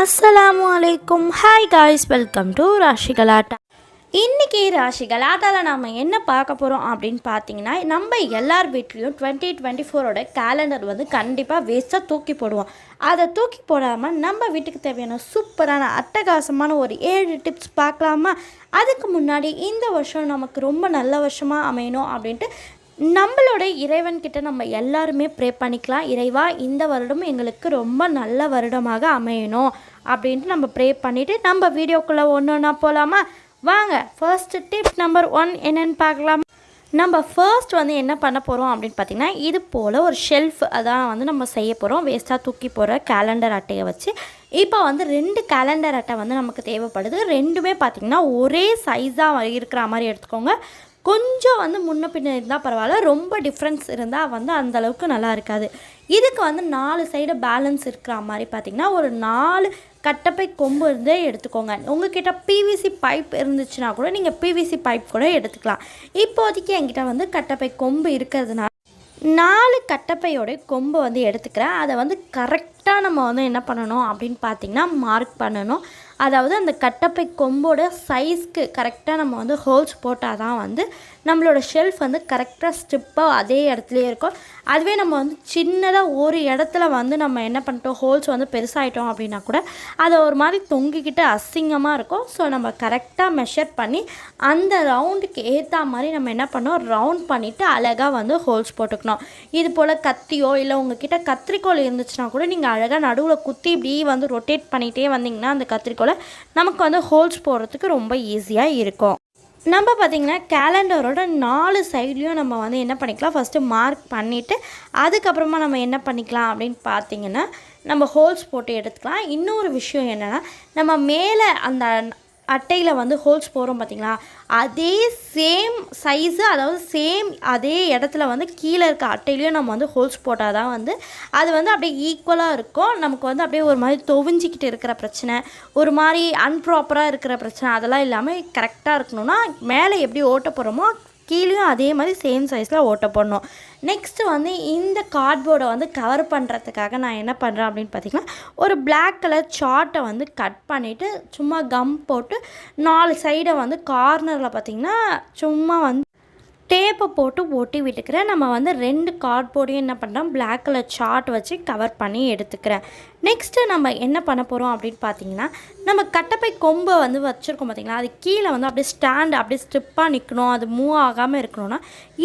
அஸ்ஸலாமு அலைக்கும் hi guys welcome to Rashikalatta இன்றைக்கி ராஷி நம்ம நாம் என்ன பார்க்க போகிறோம் அப்படின்னு பார்த்தீங்கன்னா நம்ம எல்லார் வீட்லேயும் டுவெண்ட்டி டுவெண்ட்டி ஃபோரோட கேலண்டர் வந்து கண்டிப்பாக வேஸ்ட்டாக தூக்கி போடுவோம். அதை தூக்கி போடாமல் நம்ம வீட்டுக்கு தேவையான சூப்பரான அட்டகாசமான ஒரு ஏழு டிப்ஸ் பார்க்கலாமா? அதுக்கு முன்னாடி இந்த வருஷம் நமக்கு ரொம்ப நல்ல வருஷமாக அமையணும் அப்படின்ட்டு நம்மளோட இறைவன்கிட்ட நம்ம எல்லாருமே ப்ரே பண்ணிக்கலாம். இறைவா இந்த வருடம் எங்களுக்கு ரொம்ப நல்ல வருடமாக அமையணும் அப்படின்ட்டு நம்ம ப்ரே பண்ணிவிட்டு நம்ம வீடியோக்குள்ளே ஒன்று ஒன்றா போகலாமா வாங்க ஃபர்ஸ்ட் டிப் நம்பர் ஒன் என்னென்னு பார்க்கலாம். நம்ம ஃபர்ஸ்ட் வந்து என்ன பண்ண போகிறோம் அப்படின்னு பார்த்தீங்கன்னா இது போல் ஒரு ஷெல்ஃப் அதான் வந்து நம்ம செய்ய போகிறோம் வேஸ்ட்டாக தூக்கி போகிற கேலண்டர் அட்டையை வச்சு. இப்போ வந்து ரெண்டு கேலண்டர் அட்டை வந்து நமக்கு தேவைப்படுது. ரெண்டுமே பார்த்திங்கன்னா ஒரே சைஸாக இருக்கிற மாதிரி எடுத்துக்கோங்க. கொஞ்சம் வந்து முன்ன பின்ன இருந்தால் பரவாயில்ல ரொம்ப டிஃப்ரென்ஸ் இருந்தால் வந்து அந்தளவுக்கு நல்லா இருக்காது. இதுக்கு வந்து நாலு சைடு பேலன்ஸ் இருக்கிற மாதிரி பார்த்திங்கன்னா ஒரு நாலு கட்டப்பை கொம்பு இருந்தே எடுத்துக்கோங்க. உங்ககிட்ட பிவிசி பைப் இருந்துச்சுன்னா கூட நீங்கள் பிவிசி பைப் கூட எடுத்துக்கலாம். இப்போதைக்கு என்கிட்ட வந்து கட்டப்பை கொம்பு இருக்கிறதுனால நாலு கட்டப்பையோட கொம்பு வந்து எடுத்துக்கிறேன். அதை வந்து கரெக்ட் கரெக்டாக நம்ம வந்து என்ன பண்ணணும் அப்படின்னு பார்த்தீங்கன்னா மார்க் பண்ணணும். அதாவது அந்த கட்டப்பை கொம்போட சைஸ்க்கு கரெக்டாக நம்ம வந்து ஹோல்ஸ் போட்டால் தான் வந்து நம்மளோட ஷெல்ஃப் வந்து கரெக்டாக ஸ்டிப்பாக அதே இடத்துலையே இருக்கும். அதுவே நம்ம வந்து சின்னதாக ஒரு இடத்துல வந்து நம்ம என்ன பண்ணிட்டோம் ஹோல்ஸ் வந்து பெருசாகிட்டோம் அப்படின்னா கூட அதை ஒரு மாதிரி தொங்கிக்கிட்டு அசிங்கமாக இருக்கும். ஸோ நம்ம கரெக்டாக மெஷர் பண்ணி அந்த ரவுண்டுக்கு ஏற்ற மாதிரி நம்ம என்ன பண்ணோம் ரவுண்ட் பண்ணிவிட்டு அழகாக வந்து ஹோல்ஸ் போட்டுக்கணும். இது போல் கத்தியோ இல்லை உங்ககிட்ட கத்திரிக்கோல் இருந்துச்சுன்னா கூட நீங்கள் அழகாக நடுவில் குத்தி இப்படி வந்து ரொட்டேட் பண்ணிகிட்டே வந்தீங்கன்னா அந்த கத்திரிக்கோலை நமக்கு வந்து ஹோல்ஸ் போடுறதுக்கு ரொம்ப ஈஸியாக இருக்கும். நம்ம பார்த்திங்கன்னா கேலண்டரோட நாலு சைட்லேயும் நம்ம வந்து என்ன பண்ணிக்கலாம்? ஃபஸ்ட்டு மார்க் பண்ணிவிட்டு அதுக்கப்புறமா நம்ம என்ன பண்ணிக்கலாம் அப்படின்னு பார்த்தீங்கன்னா நம்ம ஹோல்ஸ் போட்டு எடுத்துக்கலாம். இன்னொரு விஷயம் என்னென்னா நம்ம மேலே அந்த அட்டையில் வந்து ஹோல்ஸ் போகிறோம் பார்த்தீங்களா அதே சேம் சைஸு அதாவது சேம் அதே இடத்துல வந்து கீழே இருக்க அட்டையிலையும் நம்ம வந்து ஹோல்ஸ் போட்டால் தான் வந்து அது வந்து அப்படியே ஈக்குவலாக இருக்கும். நமக்கு வந்து அப்படியே ஒரு மாதிரி தொவிஞ்சிக்கிட்டு இருக்கிற பிரச்சனை ஒரு மாதிரி அன்ப்ராப்பராக இருக்கிற பிரச்சனை அதெல்லாம் இல்லாமல் கரெக்டாக இருக்கணும்னா மேலே எப்படி ஓட்ட போகிறோமோ கீழேயும் அதே மாதிரி சேம் சைஸில் ஓட்ட போடணும். நெக்ஸ்ட்டு வந்து இந்த கார்ட்போர்டை வந்து கவர் பண்ணுறதுக்காக நான் என்ன பண்ணுறேன் அப்படின்னு பார்த்தீங்கன்னா ஒரு பிளாக் கலர் சார்ட்டை வந்து கட் பண்ணிவிட்டு சும்மா கம் போட்டு நாலு சைடை வந்து கார்னரில் பார்த்திங்கன்னா சும்மா வந்து டேப்பை போட்டு ஒட்டி விட்டுக்கிறேன். நம்ம வந்து ரெண்டு கார்ட்போர்டையும் என்ன பண்ணுறோம் பிளாக் கலர் சார்ட் வச்சு கவர் பண்ணி எடுத்துக்கிறேன். நெக்ஸ்ட்டு நம்ம என்ன பண்ண போகிறோம் அப்படின்னு பார்த்தீங்கன்னா நம்ம கட்டப்பை கொம்பை வந்து வச்சுருக்கோம் பார்த்தீங்களா? அது கீழே வந்து அப்படியே ஸ்டாண்ட் அப்படியே ஸ்ட்ரிப்பாக நிற்கணும் அது மூவ் ஆகாமல் இருக்கணும்னா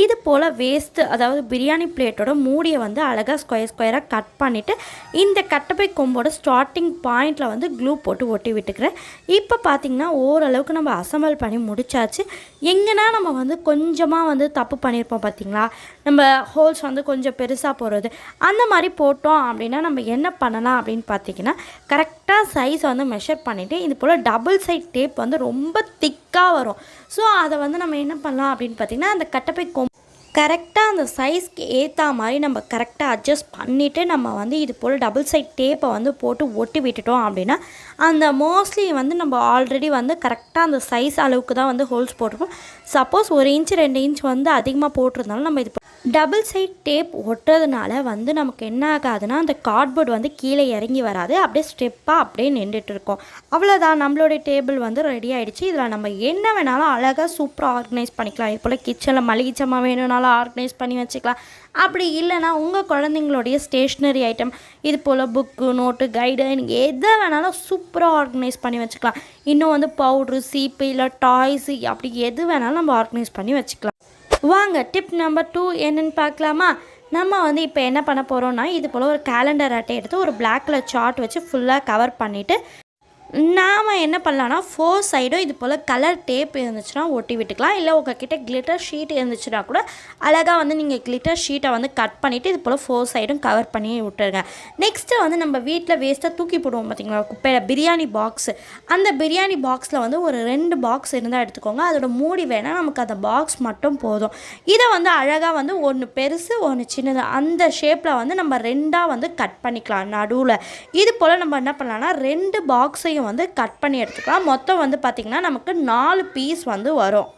இது போல் வேஸ்ட்டு அதாவது பிரியாணி பிளேட்டோட மூடியை வந்து அழகாக ஸ்கொயர் ஸ்கொயராக கட் பண்ணிவிட்டு இந்த கட்டப்பை கொம்போட ஸ்டார்டிங் பாயிண்டில் வந்து க்ளூ போட்டு ஒட்டி விட்டுக்கிறேன். இப்போ பார்த்திங்கன்னா ஓரளவுக்கு நம்ம அசம்பல் பண்ணி முடிச்சாச்சு. எங்கன்னா நம்ம வந்து கொஞ்சமாக வந்து தப்பு பண்ணியிருப்போம் பார்த்திங்களா? நம்ம ஹோல்ஸ் வந்து கொஞ்சம் பெருசாக போகிறது அந்த மாதிரி போட்டோம் அப்படின்னா நம்ம என்ன பண்ணலாம் அப்படின்னு பார்த்தீங்கன்னா கரெக்டாக சைஸ் வந்து மெஷர் பண்ணிவிட்டு இது போல் டபுள் சைட் டேப் வந்து ரொம்ப திக்காக வரும். ஸோ அதை வந்து நம்ம என்ன பண்ணலாம் அப்படின்னு பார்த்தீங்கன்னா அந்த கட்டப்பை கொம் கரெக்டாக அந்த சைஸ்க்கு ஏற்ற மாதிரி நம்ம கரெக்டாக அட்ஜஸ்ட் பண்ணிவிட்டு நம்ம வந்து இது போல் டபுள் சைட் டேப்பை வந்து போட்டு ஒட்டி விட்டுட்டோம் அப்படின்னா அந்த மோஸ்ட்லி வந்து நம்ம ஆல்ரெடி வந்து கரெக்டாக அந்த சைஸ் அளவுக்கு தான் வந்து ஹோல்ஸ் போட்டிருப்போம் சப்போஸ் ஒரு இன்ச் ரெண்டு இன்ச் வந்து அதிகமாக போட்டிருந்தாலும் நம்ம இது டபுள் சைட் டேப் ஒட்டுறதுனால வந்து நமக்கு என்ன ஆகாதுன்னா அந்த கார்ட்போர்ட் வந்து கீழே இறங்கி வராது. அப்படியே ஸ்டெப்பாக அப்படியே நின்றுட்டு இருக்கோம். அவ்வளோதான் நம்மளுடைய டேபிள் வந்து ரெடி ஆகிடுச்சு இதில் நம்ம என்ன வேணாலும் அழகாக சூப்பராக ஆர்கனைஸ் பண்ணிக்கலாம். இது போல் கிச்சனில் மளிகை சாமான் வேணும்னாலும் ஆர்கனைஸ் பண்ணி வச்சுக்கலாம். அப்படி இல்லைனா உங்கள் குழந்தைங்களுடைய ஸ்டேஷ்னரி ஐட்டம் இது போல் புக்கு நோட்டு கைடு நீங்கள் எதை வேணாலும் சூப்பராக ஆர்கனைஸ் பண்ணி வச்சுக்கலாம். இன்னும் வந்து பவுட்ரு சீப்பு இல்லை டாய்ஸு அப்படி எது வேணாலும் நம்ம ஆர்கனைஸ் பண்ணி வச்சுக்கலாம். வாங்க டிப் நம்பர் டூ என்னன்னு பார்க்கலாமா? நம்ம வந்து இப்போ என்ன பண்ண போகிறோம்னா இது போல் ஒரு கேலண்டர் அட்டை எடுத்து ஒரு பிளாக் கலர் சார்ட் வச்சு ஃபுல்லாக கவர் பண்ணிவிட்டு நாம் என்ன பண்ணலான்னா ஃபோர் சைடும் இது போல் கலர் டேப் இருந்துச்சுன்னா ஒட்டி விட்டுக்கலாம். இல்லை உங்ககிட்ட கிளிட்டர் ஷீட் இருந்துச்சுன்னா கூட அழகாக வந்து நீங்கள் கிளிட்டர் ஷீட்டை வந்து கட் பண்ணிவிட்டு இது போல் ஃபோர் சைடும் கவர் பண்ணி விட்டுருங்க. நெக்ஸ்ட்டு வந்து நம்ம வீட்டில் வேஸ்ட்டாக தூக்கி போடுவோம் பார்த்தீங்களா குப்பையில் பிரியாணி பாக்ஸு அந்த பிரியாணி பாக்ஸில் வந்து ஒரு ரெண்டு பாக்ஸ் இருந்தால் எடுத்துக்கோங்க. அதோட மூடி வேணால் நமக்கு அந்த பாக்ஸ் மட்டும் போதும். இதை வந்து அழகாக வந்து ஒன்று பெருசு ஒன்று சின்னது. அந்த ஷேப்பில் வந்து நம்ம ரெண்டாக வந்து கட் பண்ணிக்கலாம் நடுவில். இது போல் நம்ம என்ன பண்ணலாம்னா ரெண்டு பாக்ஸையும் வந்து கட் பண்ணி எடுத்துக்கலாம். மொத்தம் வந்து பார்த்திங்கன்னா நமக்கு நாலு பீஸ் வந்து வரும்.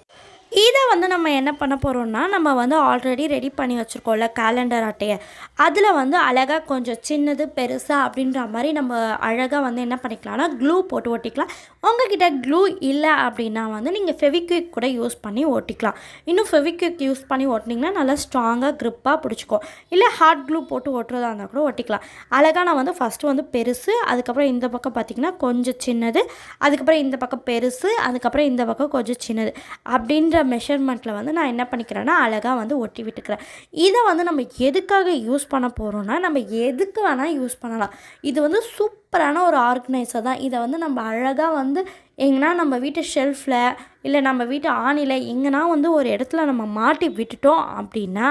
இதை வந்து நம்ம என்ன பண்ண போகிறோம்னா நம்ம வந்து ஆல்ரெடி ரெடி பண்ணி வச்சுருக்கோம்ல கேலண்டர் அட்டையை. அதில் வந்து அழகாக கொஞ்சம் சின்னது பெருசாக அப்படின்ற மாதிரி நம்ம அழகாக வந்து என்ன பண்ணிக்கலாம்னா க்ளூ போட்டு ஒட்டிக்கலாம். உங்ககிட்ட க்ளூ இல்லை அப்படின்னா வந்து நீங்கள் ஃபெவிக்விக் கூட யூஸ் பண்ணி ஓட்டிக்கலாம் இன்னும் ஃபெவிக்விக் யூஸ் பண்ணி ஓட்டினீங்கன்னா நல்லா ஸ்ட்ராங்காக க்ரிப்பாக பிடிச்சிக்கும். இல்லை ஹார்ட் க்ளூ போட்டு ஓட்டுறதா இருந்தால் கூட ஒட்டிக்கலாம். அழகாக நான் வந்து ஃபஸ்ட்டு வந்து பெருசு அதுக்கப்புறம் இந்த பக்கம் பார்த்திங்கன்னா கொஞ்சம் சின்னது அதுக்கப்புறம் இந்த பக்கம் பெருசு அதுக்கப்புறம் இந்த பக்கம் கொஞ்சம் சின்னது. அப்படின்ற மெஷர்மெண்ட்டில் வந்து நான் என்ன பண்ணிக்கிறேன்னா அழகாக வந்து ஒட்டி விட்டுக்கிறேன். இதை வந்து நம்ம எதுக்காக யூஸ் பண்ண போகிறோன்னா நம்ம எதுக்கு வேணால் யூஸ் பண்ணலாம். இது வந்து சூப்பரான ஒரு ஆர்கனைசர் தான். இதை வந்து நம்ம அழகாக வந்து எங்கன்னா நம்ம வீட்டு ஷெல்ஃபில் இல்லை நம்ம வீட்டு ஆணியில் எங்கன்னா வந்து ஒரு இடத்துல நம்ம மாட்டி விட்டுட்டோம் அப்படின்னா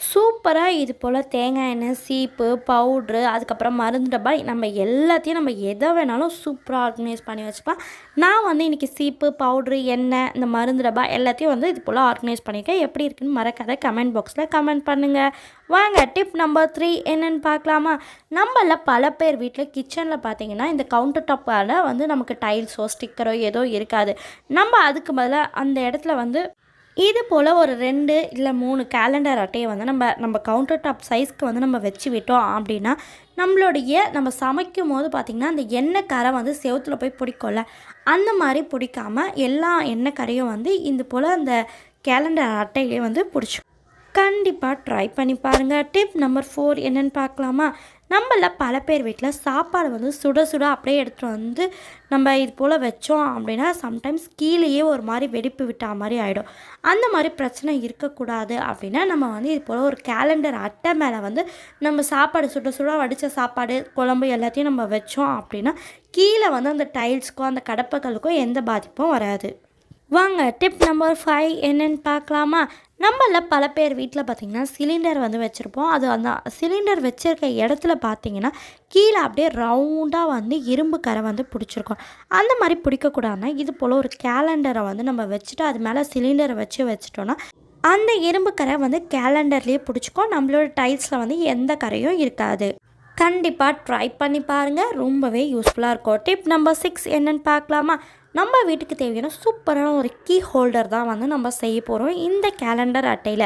சூப்பராக இது போல் தேங்காய் எண்ணெய் சீப்பு பவுட்ரு அதுக்கப்புறம் மருந்து டப்பா நம்ம எல்லாத்தையும் நம்ம எதை வேணாலும் சூப்பராக ஆர்கனைஸ் பண்ணி வச்சுப்போம் நான் வந்து இன்றைக்கி சீப்பு பவுட்ரு எண்ணெய் இந்த மருந்து டப்பா எல்லாத்தையும் வந்து இது போல் ஆர்கனைஸ் பண்ணியிருக்கேன். எப்படி இருக்குன்னு மறக்காத கமெண்ட் பாக்ஸில் கமெண்ட் பண்ணுங்கள் வாங்க டிப் நம்பர் த்ரீ என்னென்னு பார்க்கலாமா? நம்மள பல பேர் வீட்டில் கிச்சனில் பார்த்தீங்கன்னா இந்த கவுண்டர் டாப்பால் வந்து நமக்கு டைல்ஸோ ஸ்டிக்கரோ ஏதோ இருக்காது. நம்ம அதுக்கு பதிலாக அந்த இடத்துல வந்து இது போல் ஒரு ரெண்டு இல்லை மூணு கேலண்டர் அட்டையை வந்து நம்ம நம்ம கவுண்டர் டாப் சைஸ்க்கு வந்து நம்ம வச்சு விட்டோம் அப்படின்னா நம்மளுடைய நம்ம சமைக்கும் போது பார்த்திங்கன்னா அந்த எண்ணெய் கரை வந்து செவத்தில் போய் பிடிக்கும்ல. அந்த மாதிரி பிடிக்காமல் எல்லா எண்ணெய் கரையும் வந்து இது போல் அந்த கேலண்டர் அட்டையிலே வந்து பிடிச்சிக்கும். கண்டிப்பாக ட்ரை பண்ணி பாருங்கள் டிப் நம்பர் ஃபோர் என்னென்னு பார்க்கலாமா? நம்மள பல பேர் வீட்டில் சாப்பாடு வந்து சுட சுட அப்படியே எடுத்துகிட்டு வந்து நம்ம இது போல் வச்சோம் அப்படின்னா சம்டைம்ஸ் கீழேயே ஒரு மாதிரி வெடிப்பு விட்டா மாதிரி ஆகிடும் அந்த மாதிரி பிரச்சனை இருக்கக்கூடாது அப்படின்னா நம்ம வந்து இது போல் ஒரு கேலண்டர் அட்டை மேலே வந்து நம்ம சாப்பாடு சுட சுட வடித்த சாப்பாடு குழம்பு எல்லாத்தையும் நம்ம வச்சோம் அப்படின்னா கீழே வந்து அந்த டைல்ஸ்க்கோ அந்த கடப்பைகளுக்கோ எந்த பாதிப்பும் வராது. வாங்க டிப் நம்பர் ஃபைவ் என்னன்னு பார்க்கலாமா? நம்மள பல பேர் வீட்டில் பார்த்திங்கன்னா சிலிண்டர் வந்து வச்சுருப்போம். அது அந்த சிலிண்டர் வச்சுருக்க இடத்துல பார்த்தீங்கன்னா கீழே அப்படியே ரவுண்டாக வந்து இரும்பு கரை வந்து பிடிச்சிருக்கோம். அந்த மாதிரி பிடிக்கக்கூடாதுன்னா இது போல் ஒரு கேலண்டரை வந்து நம்ம வச்சுட்டு அது மேலே சிலிண்டரை வச்சு வச்சுட்டோன்னா அந்த இரும்பு கரை வந்து கேலண்டர்லேயே பிடிச்சிக்கும். நம்மளோட டைல்ஸில் வந்து எந்த கரையும் இருக்காது. கண்டிப்பாக ட்ரை பண்ணி பாருங்கள் ரொம்பவே யூஸ்ஃபுல்லாக இருக்கும். டிப் நம்பர் சிக்ஸ் என்னென்னு பார்க்கலாமா? நம்ம வீட்டுக்கு தேவையான சூப்பரான ஒரு கீ ஹோல்டர் தான் வந்து நம்ம செய்ய போகிறோம் இந்த கேலண்டர் அட்டையில்.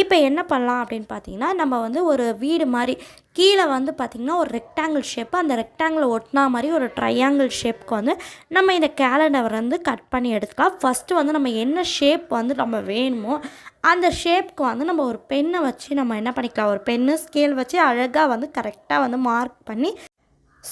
இப்போ என்ன பண்ணலாம் அப்படின்னு பார்த்தீங்கன்னா நம்ம வந்து ஒரு வீடு மாதிரி கீழே வந்து பார்த்திங்கன்னா ஒரு ரெக்டாங்கிள் ஷேப்பு அந்த ரெக்டாங்கிளை ஒட்டினா மாதிரி ஒரு ட்ரையாங்கிள் ஷேப்புக்கு வந்து நம்ம இந்த கேலண்டர் வந்து கட் பண்ணி எடுத்துக்கலாம். ஃபஸ்ட்டு வந்து நம்ம என்ன ஷேப் வந்து நம்ம வேணுமோ அந்த ஷேப்புக்கு வந்து நம்ம ஒரு பெண்ணை வச்சு நம்ம என்ன பண்ணிக்கலாம்? ஒரு பென்னு ஸ்கேல் வச்சு அழகாக வந்து கரெக்டாக வந்து மார்க் பண்ணி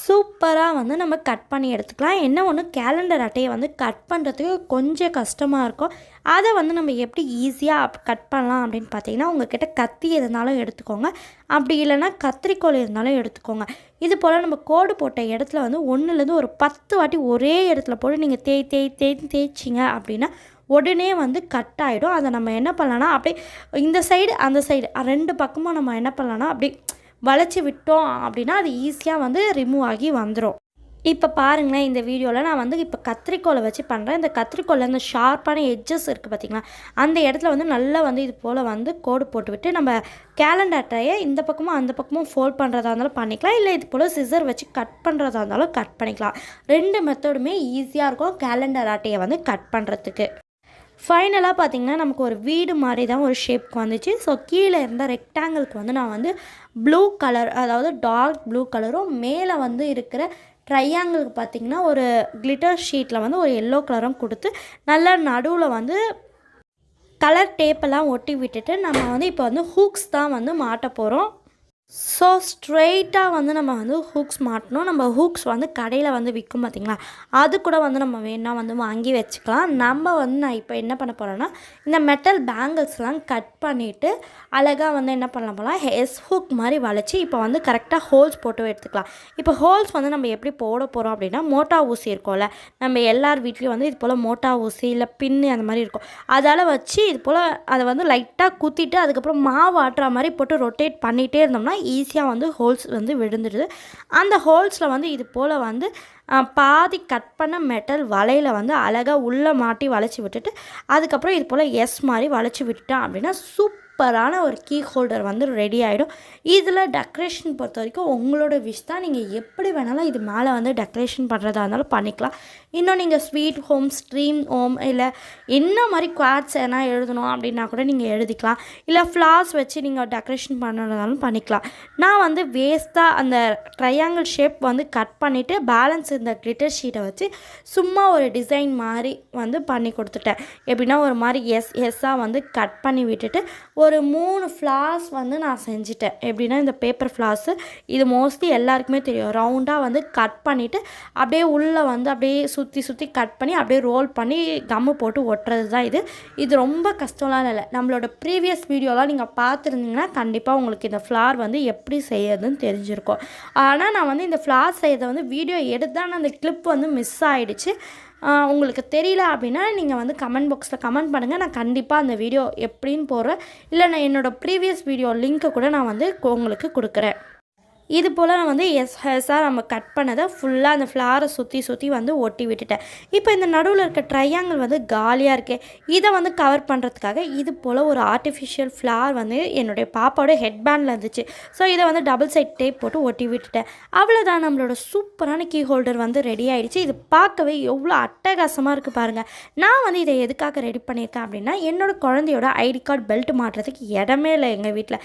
சூப்பராக வந்து நம்ம கட் பண்ணி எடுத்துக்கலாம். என்ன ஒன்று கேலண்டர் அட்டையை வந்து கட் பண்ணுறதுக்கு கொஞ்சம் கஷ்டமாக இருக்கும். அதை வந்து நம்ம எப்படி ஈஸியாக கட் பண்ணலாம் அப்படின்னு பார்த்தீங்கன்னா உங்கள்கிட்ட கத்தி இருந்தாலும் எடுத்துக்கோங்க. அப்படி இல்லைன்னா கத்திரிக்கோள் இருந்தாலும் எடுத்துக்கோங்க. இது போல் நம்ம கோடு போட்ட இடத்துல வந்து ஒன்றுலேருந்து ஒரு பத்து வாட்டி ஒரே இடத்துல போட்டு நீங்கள் தேய் தேய் தேய் தேய்ச்சிங்க அப்படின்னா உடனே வந்து கட் ஆகிடும் அதை நம்ம என்ன பண்ணலான்னா அப்படியே இந்த சைடு அந்த சைடு ரெண்டு பக்கமும் நம்ம என்ன பண்ணலான்னா அப்படி வளைச்சி விட்டோம் அப்படின்னா அது ஈஸியாக வந்து ரிமூவ் ஆகி வந்துடும் இப்போ பாருங்களேன் இந்த வீடியோவில் நான் வந்து இப்போ கத்திரிக்கோலை வச்சு பண்ணுறேன் இந்த கத்திரிக்கோலில் இந்த ஷார்ப்பான எட்ஜஸ் இருக்குது பார்த்திங்களா அந்த இடத்துல வந்து நல்லா வந்து இது போல் வந்து கோடு போட்டுவிட்டு நம்ம கேலண்டர் அட்டையை இந்த பக்கமும் அந்த பக்கமும் ஃபோல்ட் பண்ணுறதா இருந்தாலும் பண்ணிக்கலாம். இல்லை இது போல் சிசர் வச்சு கட் பண்ணுறதா இருந்தாலும் கட் பண்ணிக்கலாம். ரெண்டு மெத்தடுமே ஈஸியாக இருக்கும் கேலண்டர் அட்டையை வந்து கட் பண்ணுறதுக்கு ஃபைனலாக பார்த்திங்கன்னா நமக்கு ஒரு வீடு மாதிரி தான் ஒரு ஷேப்க்கு வந்துச்சு. ஸோ கீழே இருந்த ரெக்டாங்கிளுக்கு வந்து நான் வந்து ப்ளூ கலர் அதாவது டார்க் ப்ளூ கலரும் மேலே வந்து இருக்கிற ட்ரையாங்கிளுக்கு பார்த்திங்கன்னா ஒரு கிளிட்டர் ஷீட்டில் வந்து ஒரு எல்லோ கலரும் கொடுத்து நல்லா நடுவில் வந்து கலர் டேப்பெல்லாம் ஒட்டி விட்டுட்டு நம்ம வந்து இப்போ வந்து ஹூக்ஸ் தான் வந்து மாட்ட போகிறோம் ஸோ ஸ்ட்ரெயிட்டாக வந்து நம்ம வந்து ஹூக்ஸ் மாட்டணும். நம்ம ஹூக்ஸ் வந்து கடையில் வந்து விற்கும் பார்த்திங்களா அது கூட வந்து நம்ம வேணால் வந்து வாங்கி வச்சுக்கலாம். நம்ம வந்து நான் இப்போ என்ன பண்ண போகிறேன்னா இந்த மெட்டல் பேங்கிள்ஸ்லாம் கட் பண்ணிவிட்டு அழகாக வந்து என்ன பண்ணலாம் போகலாம் எஸ் ஹூக் மாதிரி வளைச்சி இப்போ வந்து கரெக்டாக ஹோல்ஸ் போட்டு எடுத்துக்கலாம். இப்போ ஹோல்ஸ் வந்து நம்ம எப்படி போட போகிறோம் அப்படின்னா மோட்டா ஊசி இருக்கும்ல. நம்ம எல்லார் வீட்லேயும் வந்து இது போல் மோட்டா ஊசி இல்லை பின்னு அந்த மாதிரி இருக்கும். அதால் வச்சு இது போல் அதை வந்து லைட்டாக குத்திட்டு அதுக்கப்புறம் மாவு ஆட்டுற மாதிரி போட்டு ரொட்டேட் பண்ணிகிட்டே இருந்தோம்னா ஈஸியாக வந்து ஹோல்ஸ் வந்து விழுந்துடுது. அந்த ஹோல்ஸில் வந்து இது போல் வந்து பாதி கட் பண்ண மெட்டல் வலையில் வந்து அழகாக உள்ளே மாட்டி வளைச்சி விட்டுட்டு அதுக்கப்புறம் இது போல் எஸ் மாதிரி வளைச்சி விட்டுட்டோம் அப்படின்னா சூப் சூப்பரான ஒரு கீ ஹோல்டர் வந்து ரெடி ஆகிடும் இதில் டெக்கரேஷன் பொறுத்த வரைக்கும் உங்களோட விஷ் தான். நீங்கள் எப்படி வேணாலும் இது மேலே வந்து டெக்கரேஷன் பண்ணுறதா இருந்தாலும் பண்ணிக்கலாம். இன்னும் நீங்கள் ஸ்வீட் ஹோம் ஸ்ட்ரீம் ஹோம் இல்லை என்ன மாதிரி குவாட்ஸ் எதனா எழுதணும் அப்படின்னா கூட நீங்கள் எழுதிக்கலாம். இல்லை ஃப்ளார்ஸ் வச்சு நீங்கள் டெக்கரேஷன் பண்ணுறதாலும் பண்ணிக்கலாம். நான் வந்து வேஸ்ட்டாக அந்த ட்ரையாங்கிள் ஷேப் வந்து கட் பண்ணிவிட்டு பேலன்ஸ் இந்த கிளிட்டர் ஷீட்டை வச்சு சும்மா ஒரு டிசைன் மாதிரி வந்து பண்ணி கொடுத்துட்டேன். எப்படின்னா ஒரு மாதிரி எஸ் எஸ்ஸாக வந்து கட் பண்ணி விட்டுட்டு ஒரு மூணு ஃப்ளார்ஸ் வந்து நான் செஞ்சுட்டேன். எப்படின்னா இந்த பேப்பர் ஃப்ளார்ஸு இது மோஸ்ட்லி எல்லாருக்குமே தெரியும். ரவுண்டாக வந்து கட் பண்ணிவிட்டு அப்படியே உள்ளே வந்து அப்படியே சுற்றி சுற்றி கட் பண்ணி அப்படியே ரோல் பண்ணி கம்மு போட்டு ஒட்டுறது தான் இது. இது ரொம்ப கஷ்டம்லாம் இல்லை. நம்மளோட ப்ரீவியஸ் வீடியோலாம் நீங்கள் பார்த்துருந்தீங்கன்னா கண்டிப்பாக உங்களுக்கு இந்த ஃப்ளார் வந்து எப்படி செய்யறதுன்னு தெரிஞ்சிருக்கும். ஆனால் நான் வந்து இந்த ஃப்ளார் செய்யறதை வந்து வீடியோ அந்த கிளிப் வந்து மிஸ் ஆகிடுச்சு உங்களுக்கு தெரியல அப்படின்னா நீங்கள் வந்து கமெண்ட் பாக்ஸில் கமெண்ட் பண்ணுங்கள் நான் கண்டிப்பாக அந்த வீடியோ எப்படின்னு போடுறேன். இல்லை நான் என்னோடய ப்ரீவியஸ் வீடியோ லிங்க்கை கூட நான் வந்து உங்களுக்கு கொடுக்குறேன். இது போல் நான் வந்து எஸ் ஹெஸாக நம்ம கட் பண்ணதை ஃபுல்லாக அந்த ஃப்ளாரை சுற்றி சுற்றி வந்து ஒட்டி விட்டுட்டேன். இப்போ இந்த நடுவில் இருக்க ட்ரையாங்கிள் வந்து காலியாக இருக்குது இதை வந்து கவர் பண்ணுறதுக்காக இது போல் ஒரு ஆர்டிஃபிஷியல் ஃப்ளார் வந்து என்னுடைய பாப்பாவோட ஹெட் பேண்டில் இருந்துச்சு. ஸோ இதை வந்து டபுள் சைட் டேப் போட்டு ஒட்டி விட்டுட்டேன். அவ்வளோதான் நம்மளோட சூப்பரான கீ ஹோல்டர் வந்து ரெடி ஆகிடுச்சு இது பார்க்கவே எவ்வளோ அட்டகாசமாக இருக்குது பாருங்கள் நான் வந்து இதை எதுக்காக ரெடி பண்ணியிருக்கேன் அப்படின்னா என்னோடய குழந்தையோட ஐடி கார்டு பெல்ட் மாட்டுறதுக்கு இடமே இல்லை எங்கள் வீட்டில்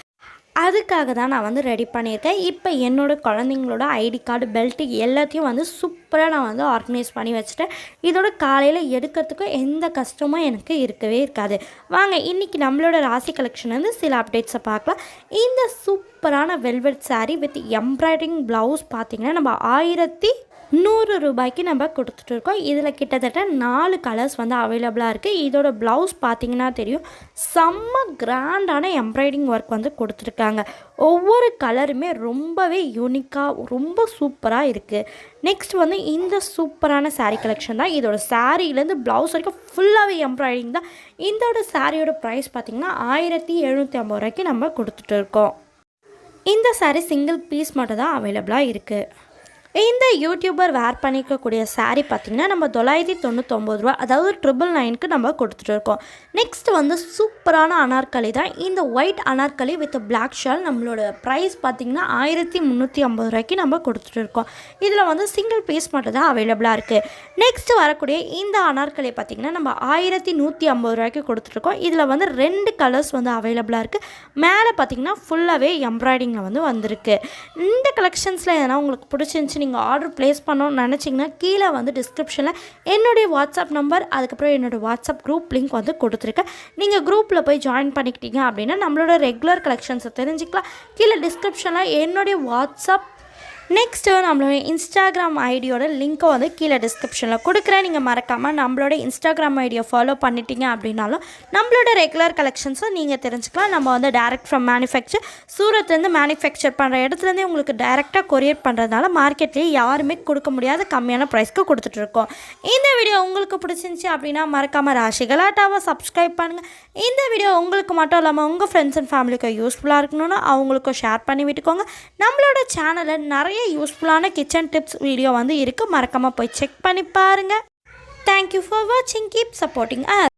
அதுக்காக தான் நான் வந்து ரெடி பண்ணியிருக்கேன். இப்போ என்னோடய குழந்தைங்களோட ஐடி கார்டு பெல்ட்டு எல்லாத்தையும் வந்து சூப்பராக நான் வந்து ஆர்கனைஸ் பண்ணி வச்சுட்டேன். இதோட காலையில் எடுக்கிறதுக்கும் எந்த கஷ்டமும் எனக்கு இருக்கவே இருக்காது. வாங்க இன்றைக்கி நம்மளோட ராசி கலெக்ஷன் வந்து சில அப்டேட்ஸை பார்க்கலாம். இந்த சூப்பரான velvet sari with embroidering blouse பார்த்திங்கன்னா நம்ம ஆயிரத்தி நூறு ரூபாய்க்கு நம்ம கொடுத்துட்டு இருக்கோம் இதில் கிட்டத்தட்ட நாலு கலர்ஸ் வந்து அவைலபிளாக இருக்குது இதோட ப்ளவுஸ் பார்த்தீங்கன்னா தெரியும். செம்ம கிராண்டான எம்ப்ராய்டிங் ஒர்க் வந்து கொடுத்துருக்காங்க. ஒவ்வொரு கலருமே ரொம்பவே யூனிக்காக ரொம்ப சூப்பராக இருக்குது நெக்ஸ்ட் வந்து இந்த சூப்பரான சாரீ கலெக்ஷன் தான். இதோட சாரீலேருந்து ப்ளவுஸ் வரைக்கும் ஃபுல்லாகவே எம்ப்ராய்டிங் தான். இதோட சாரியோட ப்ரைஸ் பார்த்திங்கன்னா ஆயிரத்தி எழுநூற்றி ஐம்பது ரூபாய்க்கு நம்ம கொடுத்துட்டு இருக்கோம் இந்த சாரீ சிங்கிள் பீஸ் மட்டும் தான் அவைலபிளாக இருக்குது இந்த யூடியூபர் வேர் பண்ணிக்கக்கூடிய சாரீ பார்த்திங்கன்னா நம்ம தொள்ளாயிரத்தி தொண்ணூத்தொம்பது ரூபா அதாவது ட்ரிபிள் நைனுக்கு நம்ம கொடுத்துட்டு இருக்கோம். நெக்ஸ்ட் வந்து சூப்பரான அனார்கலி தான். இந்த white anarkali with black shawl நம்மளோட ப்ரைஸ் பார்த்திங்கன்னா ஆயிரத்தி முந்நூற்றி ஐம்பது ரூபாய்க்கு நம்ம கொடுத்துட்டு இருக்கோம். இதில் வந்து சிங்கிள் பீஸ் மட்டும் தான் அவைலபிளாக இருக்குது நெக்ஸ்ட் வரக்கூடிய இந்த அனார்கலி பார்த்திங்கன்னா நம்ம ஆயிரத்தி நூற்றி ஐம்பது ரூபாய்க்கு கொடுத்துட்ருக்கோம் இதில் வந்து ரெண்டு கலர்ஸ் வந்து அவைலபிளாக இருக்குது மேலே பார்த்திங்கன்னா ஃபுல்லாகவே எம்ப்ராய்டிங்கில் வந்து வந்திருக்கு. இந்த கலெக்ஷன்ஸில் எதனா உங்களுக்கு பிடிச்சிருந்துச்சி நீங்கள் ஆர்டர் ப்ளேஸ் பண்ணணும்னு நினச்சிங்கன்னா கீழே வந்து டிஸ்கிரிப்ஷனில் என்னுடைய வாட்ஸ்அப் நம்பர் அதுக்கப்புறம் என்னோடய வாட்ஸ்அப் குரூப் லிங்க் வந்து கொடுத்துருக்கேன். நீங்கள் குரூப்பில் போய் ஜாயின் பண்ணிக்கிட்டீங்க அப்படின்னா நம்மளோட ரெகுலர் கலெக்ஷன்ஸை தெரிஞ்சுக்கலாம். கீழே டிஸ்கிரிப்ஷனில் என்னுடைய வாட்ஸ்அப் நெக்ஸ்ட்டு நம்மளோட இன்ஸ்டாகிராம் ஐடியோட லிங்க்கை வந்து கீழே டிஸ்கிரிப்ஷனில் கொடுக்குறேன். நீங்கள் மறக்காமல் நம்மளோட இன்ஸ்டாகிராம் ஐடியை ஃபாலோ பண்ணிட்டீங்க அப்படின்னாலும் நம்மளோட ரெகுலர் கலெக்ஷன்ஸும் நீங்கள் தெரிஞ்சுக்கலாம். நம்ம வந்து டேரெக்ட் ஃப்ரம் மேனுஃபேக்சர் சூரத்லேருந்து மேனுஃபேக்சர் பண்ணுற இடத்துலேருந்தே உங்களுக்கு டேரெக்டாக கொரியர் பண்ணுறதுனால மார்க்கெட்லேயே யாருமே கொடுக்க முடியாத கம்மியான ப்ரைஸ்க்கு கொடுத்துட்ருக்கோம் இந்த வீடியோ உங்களுக்கு பிடிச்சிருந்துச்சி அப்படின்னா மறக்காமல் ராசிகலாட்டாவை சப்ஸ்கிரைப் பண்ணுங்கள் இந்த வீடியோ உங்களுக்கு மட்டும் இல்லாமல் உங்கள் ஃப்ரெண்ட்ஸ் அண்ட் ஃபேமிலிக்கு யூஸ்ஃபுல்லாக இருக்கணும்னு அவங்களுக்கும் ஷேர் பண்ணி விட்டுக்கோங்க. நம்மளோட சேனலில் நிறைய யூஸ்ஃபுல்லான கிச்சன் டிப்ஸ் வீடியோ வந்து இருக்குது மறக்காமல் போய் செக் பண்ணி பாருங்கள் தேங்க்யூ ஃபார் வாட்சிங் கீப் சப்போர்ட்டிங்